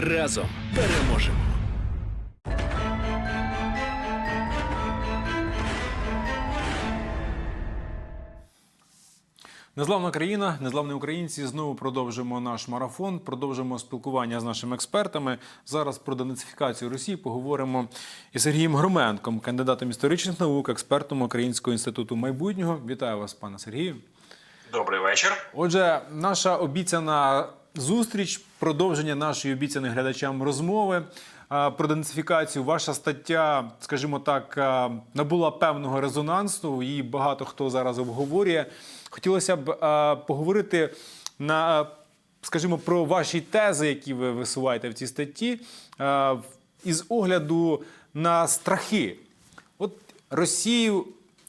Разом переможемо. Незламна країна, незламні українці. Знову продовжимо наш марафон. Продовжимо спілкування з нашими експертами. Зараз про денацифікацію Росії поговоримо із Сергієм Громенком, кандидатом історичних наук, експертом Українського інституту майбутнього. Вітаю вас, пане Сергію. Добрий вечір. Отже, наша обіцяна зустріч, продовження нашої обіцяної глядачам розмови про денацифікацію. Ваша стаття, скажімо так, набула певного резонансу. Її багато хто зараз обговорює. Хотілося б поговорити на, скажімо, про ваші тези, які ви висуваєте в цій статті, із огляду на страхи. От Росію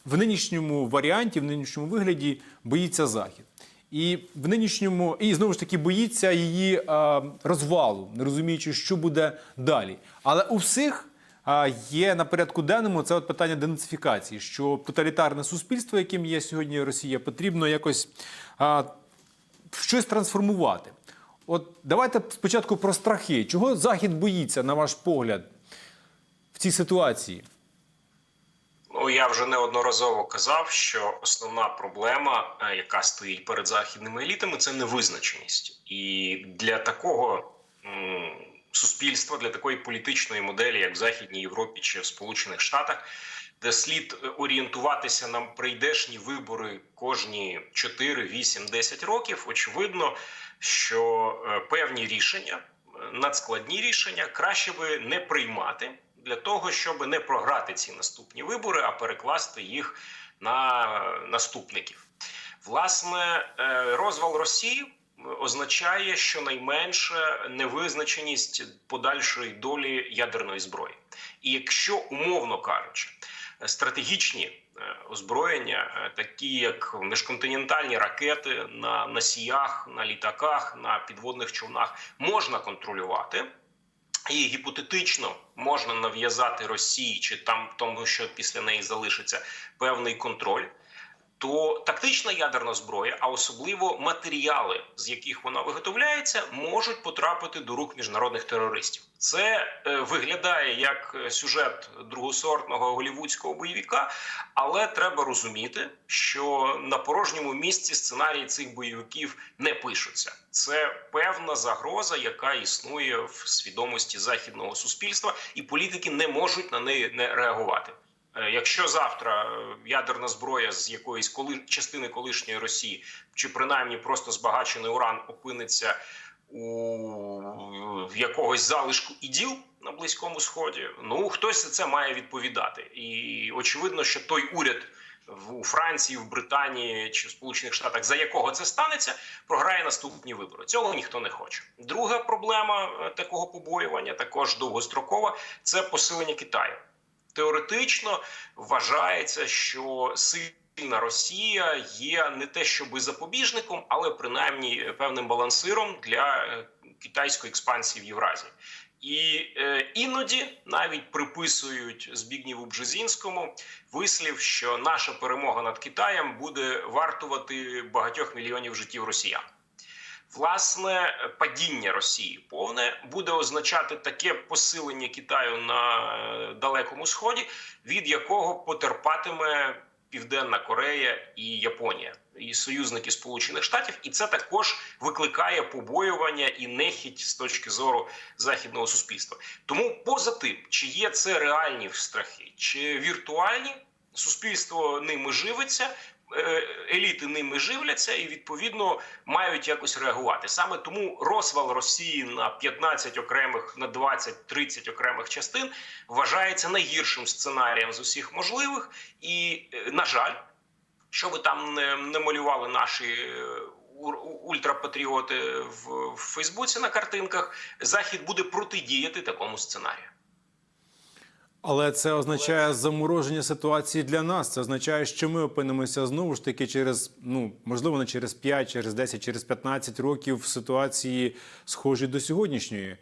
в нинішньому варіанті, в нинішньому вигляді боїться Захід. І в нинішньому, і знову ж таки боїться її а, розвалу, не розуміючи, що буде далі. Але у всіх а, є на порядку денному це от питання денацифікації, що тоталітарне суспільство, яким є сьогодні Росія, потрібно якось а, щось трансформувати. От давайте спочатку про страхи. Чого Захід боїться, на ваш погляд, в цій ситуації? Ну я вже неодноразово казав, що основна проблема, е, яка стоїть перед західними елітами, це невизначеність. І для такого суспільства, для такої політичної моделі, як в Західній Європі чи в Сполучених Штатах, де слід е, орієнтуватися на прийдешні вибори кожні 4, 8, 10 років, очевидно, що е, певні рішення, надскладні рішення, краще би не приймати для того, щоб не програти ці наступні вибори, а перекласти їх на е, наступників. Власне, е, розвал Росії означає щонайменше невизначеність подальшої долі ядерної зброї. І якщо умовно кажучи, стратегічні е, озброєння, е, такі як міжконтинентальні ракети на носіях, на літаках, на підводних човнах, можна контролювати. І гіпотетично можна нав'язати Росії чи там тому, що після неї залишиться певний контроль. То тактична ядерна зброя, а особливо матеріали, з яких вона виготовляється, можуть потрапити до рук міжнародних терористів. Це е, виглядає як е, сюжет другосортного голівудського бойовика, але треба розуміти, що на порожньому місці сценарії цих бойовиків не пишуться. Це певна загроза, яка існує в свідомості західного суспільства, і політики не можуть на неї не реагувати. Е, Якщо завтра е, ядерна зброя з якоїсь коли частини колишньої Росії, чи принаймні просто збагачений уран опиниться у якогось залишку іділ на близькому сході, ну хтось за це має відповідати, і очевидно, що той уряд у Франції, в Британії чи в Сполучених Штатах, за якого це станеться, програє наступні вибори. Цього ніхто не хоче. Друга проблема е, такого побоювання, також довгострокова, це посилення Китаю. Теоретично вважається, що сильна Росія є не те, щоби запобіжником, але принаймні певним балансиром для е, китайської експансії в Євразії. І е, іноді навіть приписують Збігнєву Бжезінському вислів, що наша перемога над Китаєм буде вартувати багатьох мільйонів життів росіян. Власне, падіння Росії повне буде означати таке посилення Китаю на е, далекому сході, від якого потерпатиме Південна Корея і Японія, і союзники Сполучених Штатів, і це також викликає побоювання і нехідь з точки зору західного суспільства. Тому, поза тим, чи є це реальні страхи, чи віртуальні, суспільство ними живиться. Е, Еліти ними живляться і відповідно мають якось реагувати. Саме тому розвал Росії на 15 окремих на 20-30 окремих частин вважається найгіршим сценарієм з усіх можливих. І е, на жаль, що би там не, не малювали наші е, ультрапатріоти в, в Фейсбуці на картинках, Захід буде протидіяти такому сценарію. Але це означає замороження ситуації для нас. Це означає, що ми опинимося знову ж таки через, ну можливо, не через 5, через 10, через 15 років в ситуації схожій до сьогоднішньої.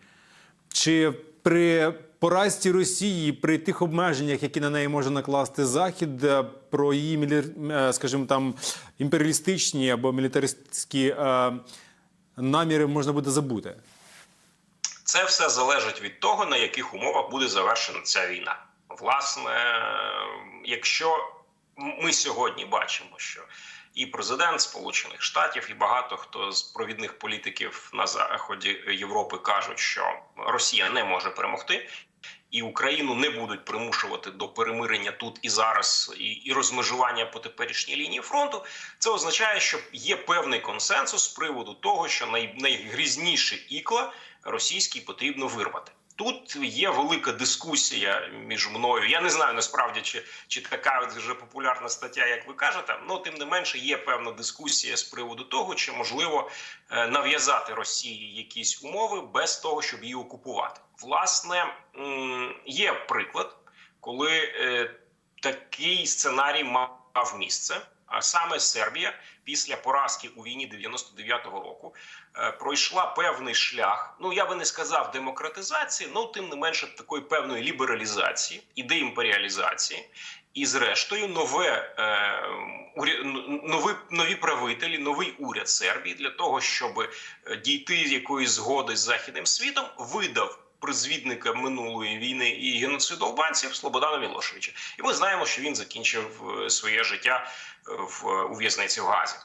Чи при поразці Росії, при тих обмеженнях, які на неї може накласти Захід, е, про її е, скажімо там імперіалістичні або мілітаристські е, наміри можна буде забути? Це все залежить від того, на яких умовах буде завершена ця війна. Власне, якщо ми сьогодні бачимо, що і президент Сполучених Штатів, і багато хто з провідних політиків на заході Європи кажуть, що Росія не може перемогти. І Україну не будуть примушувати до перемирення тут і зараз, і, і розмежування по теперішній лінії фронту. Це означає, що є певний консенсус з приводу того, що най, найгрізніше ікла російський потрібно вирвати. Тут є велика дискусія між мною. Я не знаю насправді, чи чи така вже популярна стаття, як ви кажете. Ну тим не менше, є певна дискусія з приводу того, чи можливо е, нав'язати Росії якісь умови без того, щоб її окупувати. Власне, є приклад, коли е, такий сценарій мав місце. А саме Сербія після поразки у війні 99-го року е, пройшла певний шлях. Ну я би не сказав демократизації, ну тим не менше такої певної лібералізації і деімперіалізації. І зрештою, нове е, нові, нові правителі, новий уряд Сербії для того, щоб дійти якоїсь згоди з західним світом, видав. Призвідника минулої війни і геноциду албанців Слободана Мілошевича, і ми знаємо, що він закінчив своє життя в у в'язниці в Газі.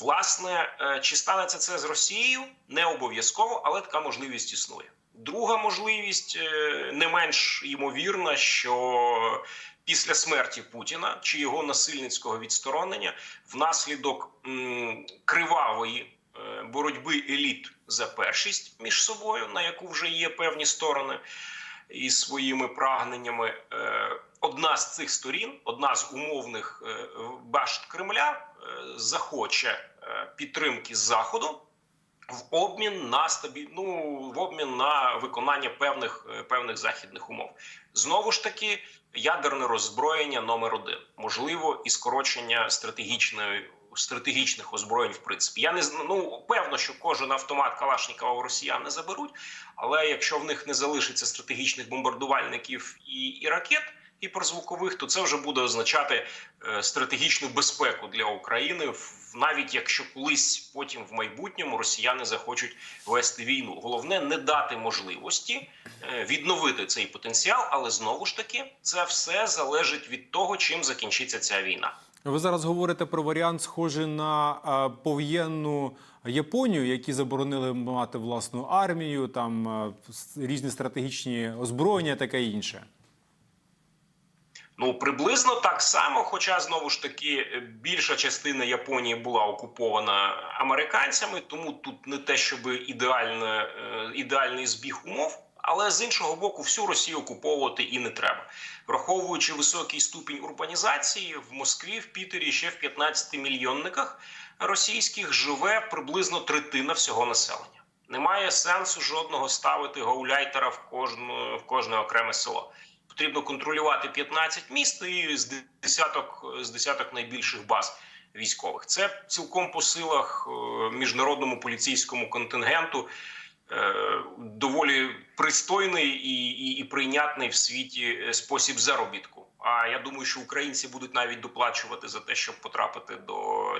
Власне, чи станеться це з Росією? Не обов'язково, але така можливість існує. Друга можливість не менш ймовірна, що після смерті Путіна чи його насильницького відсторонення внаслідок кривавої боротьби еліт за першість між собою, на яку вже є певні сторони і своїми прагненнями. Одна з цих сторін, одна з умовних башт Кремля, захоче підтримки заходу в обмін на стабіль... ну, в обмін на виконання певних певних західних умов. Знову ж таки, ядерне роззброєння номер один можливо і скорочення стратегічної стратегічних озброєнь, в принципі, я не ну, певно, що кожен автомат Калашникова у росіян не заберуть. Але якщо в них не залишиться стратегічних бомбардувальників і, і ракет гіперзвукових, то це вже буде означати е, стратегічну безпеку для України, навіть якщо колись потім в майбутньому росіяни захочуть вести війну. Головне не дати можливості е, відновити цей потенціал, але знову ж таки це все залежить від того, чим закінчиться ця війна. Ви зараз говорите про варіант, схожий на а, повоєнну Японію, які заборонили мати власну армію, там різні стратегічні озброєння, таке інше. Ну приблизно так само. Хоча знову ж таки більша частина Японії була окупована американцями, тому тут не те, щоб ідеальне, ідеальний збіг умов. Але з іншого боку, всю Росію окуповувати і не треба, враховуючи високий ступінь урбанізації в Москві, в Пітері ще в 15 мільйонниках російських живе приблизно третина всього населення. Немає сенсу жодного ставити гауляйтера в кожну в кожне окреме село. Потрібно контролювати 15 міст і з десяток з десяток найбільших баз військових. Це цілком по силах міжнародному поліцейському контингенту доволі пристойний і, і, і прийнятний в світі спосіб заробітку. А я думаю, що українці будуть навіть доплачувати за те, щоб потрапити до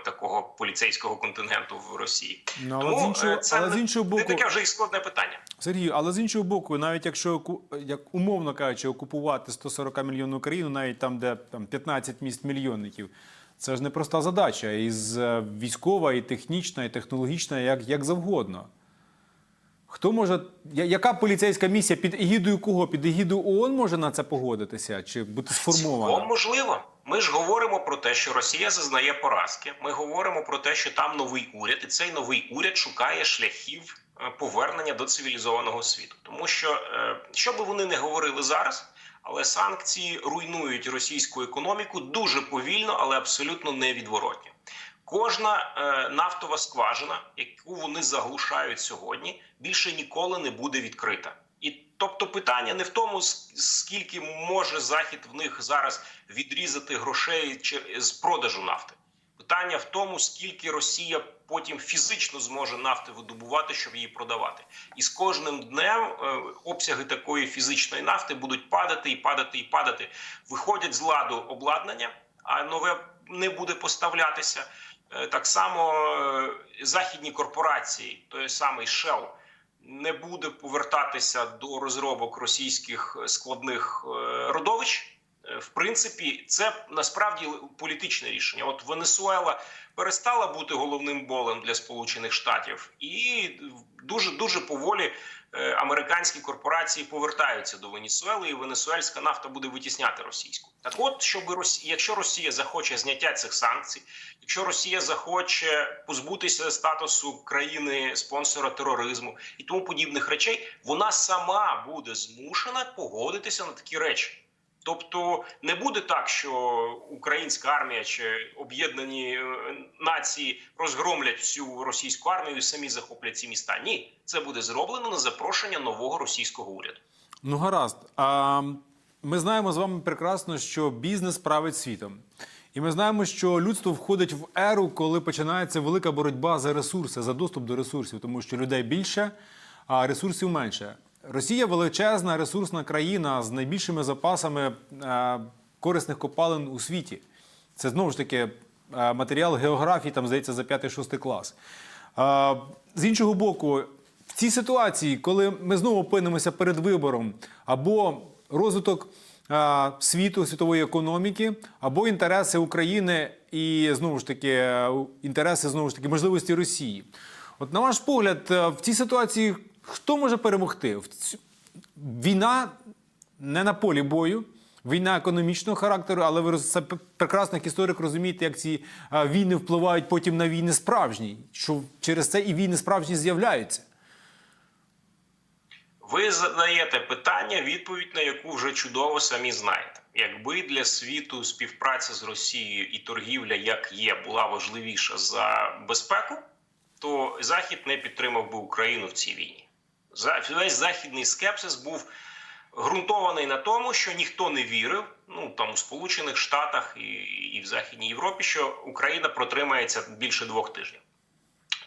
такого поліцейського контингенту в Росії. Ну, але Тому з іншого, це але з іншого боку, не таке вже і складне питання. Сергію, але з іншого боку, навіть якщо як умовно кажучи, окупувати 140 мільйонів Україну, навіть там, де там 15 міст мільйонників. Це ж не проста задача, і військова, і технічна, і технологічна, як, як завгодно. Хто може, яка поліцейська місія під егідою кого? Під егідою ООН може на це погодитися чи бути сформована? Цілком можливо. Ми ж говоримо про те, що Росія зазнає поразки. Ми говоримо про те, що там новий уряд, і цей новий уряд шукає шляхів повернення до цивілізованого світу. Тому що що би вони не говорили зараз, але санкції руйнують російську економіку дуже повільно, але абсолютно невідворотно. Кожна е, нафтова скважина, яку вони заглушають сьогодні, більше ніколи не буде відкрита. І тобто, питання не в тому, скільки може захід в них зараз відрізати грошей з продажу нафти. Питання в тому, скільки Росія потім фізично зможе нафти видобувати, щоб її продавати. І з кожним днем е, обсяги такої фізичної нафти будуть падати і падати і падати. Виходять з ладу обладнання, а нове не буде поставлятися. Так само західні корпорації, той самий Shell, не буде повертатися до розробок російських складних е, родовищ. Е, В принципі, це насправді політичне рішення. От Венесуела перестала бути головним болем для Сполучених Штатів, і дуже дуже поволі е, американські корпорації повертаються до Венесуели, і венесуельська нафта буде витісняти російську. Так, от щоб Росія, якщо Росія захоче зняття цих санкцій, якщо Росія захоче позбутися статусу країни спонсора тероризму і тому подібних речей, вона сама буде змушена погодитися на такі речі. Тобто не буде так, що українська армія чи об'єднані е, нації розгромлять всю російську армію і самі захоплять ці міста. Ні, це буде зроблено на запрошення нового російського уряду. Ну, гаразд. А ми знаємо з вами прекрасно, що бізнес править світом. І ми знаємо, що людство входить в еру, коли починається велика боротьба за ресурси, за доступ до ресурсів, тому що людей більше, а ресурсів менше. Росія величезна ресурсна країна з найбільшими запасами е, корисних копалин у світі. Це знову ж таки е, матеріал географії, там здається, за 5-6 клас. Е, З іншого боку, в цій ситуації, коли ми знову опинимося перед вибором або розвиток світу, світової економіки, або інтереси України і знову ж таки інтереси знову ж таки можливості Росії. От на ваш погляд, в цій ситуації хто може перемогти? Війна не на полі бою. Війна економічного характеру, але ви це прекрасно як історик розумієте, як ці війни впливають потім на війни справжні, що через це і війни справжні з'являються. Ви задаєте питання, відповідь на яку вже чудово самі знаєте. Якби для світу співпраця з Росією і торгівля, як є, була важливіша за безпеку, то Захід не підтримав би Україну в цій війні. Весь західний скепсис був ґрунтований на тому, що ніхто не вірив, ну там у Сполучених Штатах і, і в Західній Європі, що Україна протримається більше двох тижнів.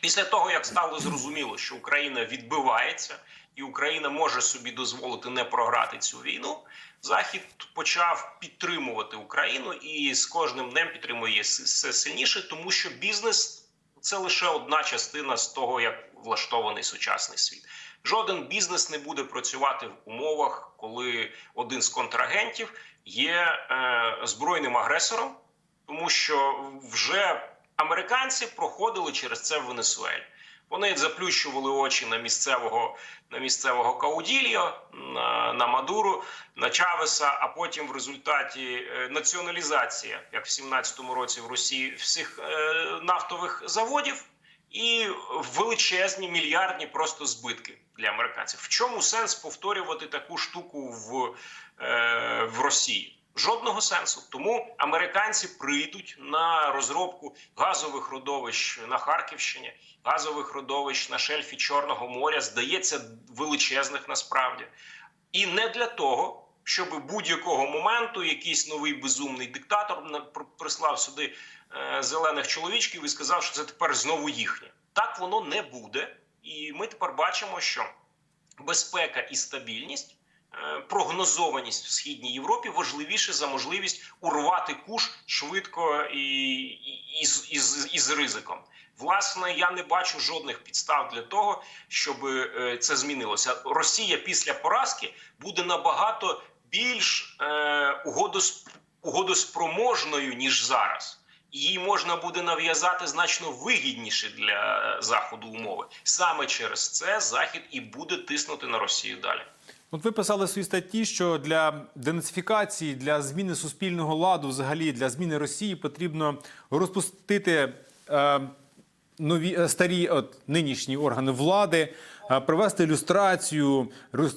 Після того, як стало зрозуміло, що Україна відбивається і Україна може собі дозволити не програти цю війну, Захід почав підтримувати Україну і з кожним днем підтримує все сильніше, тому що бізнес це лише одна частина з того, як влаштований сучасний світ. Жоден бізнес не буде працювати в умовах, коли один з контрагентів є е, збройним агресором, тому що вже американці проходили через це в Венесуелі. Вони заплющували очі на місцевого на місцевого Каудільо, на, на Мадуру, на Чавеса. А потім в результаті е, націоналізація, як в 17-му році в Росії, всіх е, нафтових заводів. І величезні мільярдні просто збитки для американців. В чому сенс повторювати таку штуку в, е, в Росії? Жодного сенсу. Тому американці прийдуть на розробку газових родовищ на Харківщині, газових родовищ на шельфі Чорного моря, здається, величезних насправді. І не для того, щоб будь-якого моменту якийсь новий безумний диктатор прислав сюди зелених чоловічків і сказав, що це тепер знову їхнє. Так воно не буде. І ми тепер бачимо, що безпека і стабільність, е, прогнозованість в східній Європі важливіше за можливість урвати куш швидко і, і, і, з- і, з- і з ризиком. Власне, я не бачу жодних підстав для того, щоб е, це змінилося. Росія після поразки буде набагато більш е, угодосп- угодоспроможною ніж зараз. Її можна буде нав'язати значно вигідніше для заходу умови. Саме через це захід і буде тиснути на Росію далі. От ви писали в своїй статті, що для денацифікації, для зміни суспільного ладу, взагалі для зміни Росії потрібно розпустити е, нові е, старі от, нинішні органи влади, е, провести люстрацію,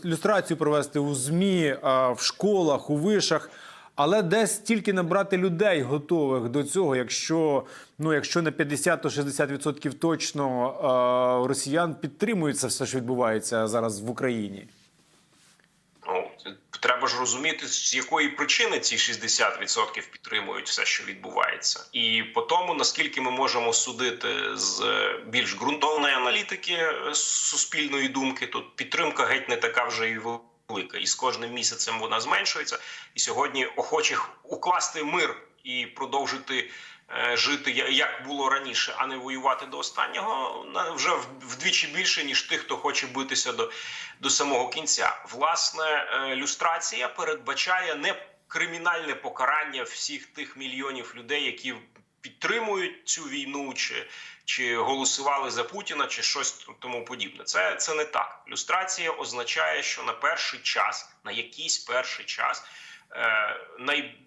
люстрацію провести у ЗМІ, е, в школах, у вишах. Але десь тільки набрати людей готових до цього, якщо ну якщо на 50 то 60% точно е, росіян підтримують це все, що відбувається зараз в Україні. Ну треба ж розуміти, з якої причини ці 60% підтримують все, що відбувається, і по тому наскільки ми можемо судити з е, більш ґрунтовної аналітики е, суспільної думки, тут підтримка геть не така вже і велика, і з кожним місяцем вона зменшується. І сьогодні охочих укласти мир і продовжити е, жити як було раніше, а не воювати до останнього, вже вдвічі більше ніж тих, хто хоче битися до, до самого кінця. Власне, е, люстрація передбачає не кримінальне покарання всіх тих мільйонів людей, які підтримують цю війну, чи, чи голосували за Путіна, чи щось тому подібне. Це, це не так. Люстрація означає, що на перший час, на якийсь перший час, е, най,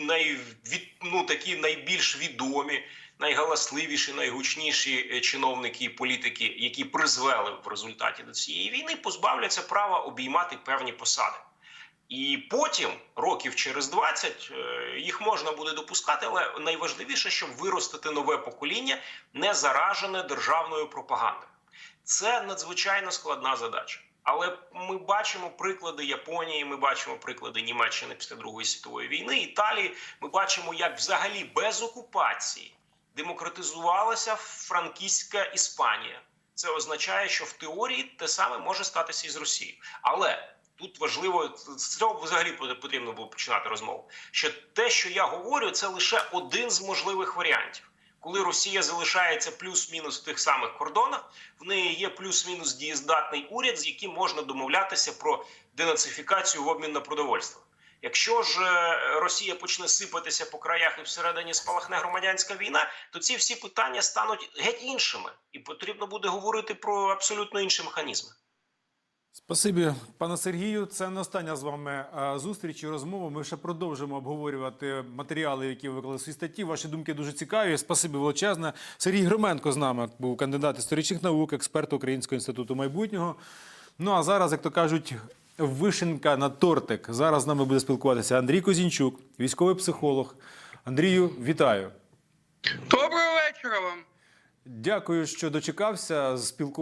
най, від, ну, такі найбільш відомі, найгаласливіші, найгучніші е, чиновники і політики, які призвели в результаті до цієї війни, позбавляться права обіймати певні посади. І потім, років через 20, е, їх можна буде допускати, але найважливіше, щоб виростити нове покоління, не заражене державною пропагандою. Це надзвичайно складна задача. Але ми бачимо приклади Японії, ми бачимо приклади Німеччини після Другої світової війни, Італії. Ми бачимо, як взагалі без окупації демократизувалася франкістська Іспанія. Це означає, що в теорії те саме може статися і з Росією. Але тут важливо з цього взагалі потрібно було починати розмову. Що те, що я говорю, це лише один з можливих варіантів. Коли Росія залишається плюс-мінус в тих самих кордонах, в неї є плюс-мінус дієздатний уряд, з яким можна домовлятися про денацифікацію в обмін на продовольство. Якщо ж е, Росія почне сипатися по краях і всередині спалахне громадянська війна, то ці всі питання стануть геть іншими, і потрібно буде говорити про абсолютно інші механізми. Спасибі, пане Сергію. Це не остання з вами е, зустріч і розмова. Ми ще продовжимо обговорювати матеріали, які ви виклали в свій статті. Ваші думки дуже цікаві. Спасибі величезне. Сергій Громенко з нами був кандидат історичних наук, експерт Українського інституту майбутнього. Ну а зараз, як то кажуть, вишенка на тортик. Зараз з нами буде спілкуватися Андрій Козінчук, військовий психолог. Андрію, вітаю. Доброго вечора вам. Дякую, що дочекався спілкування.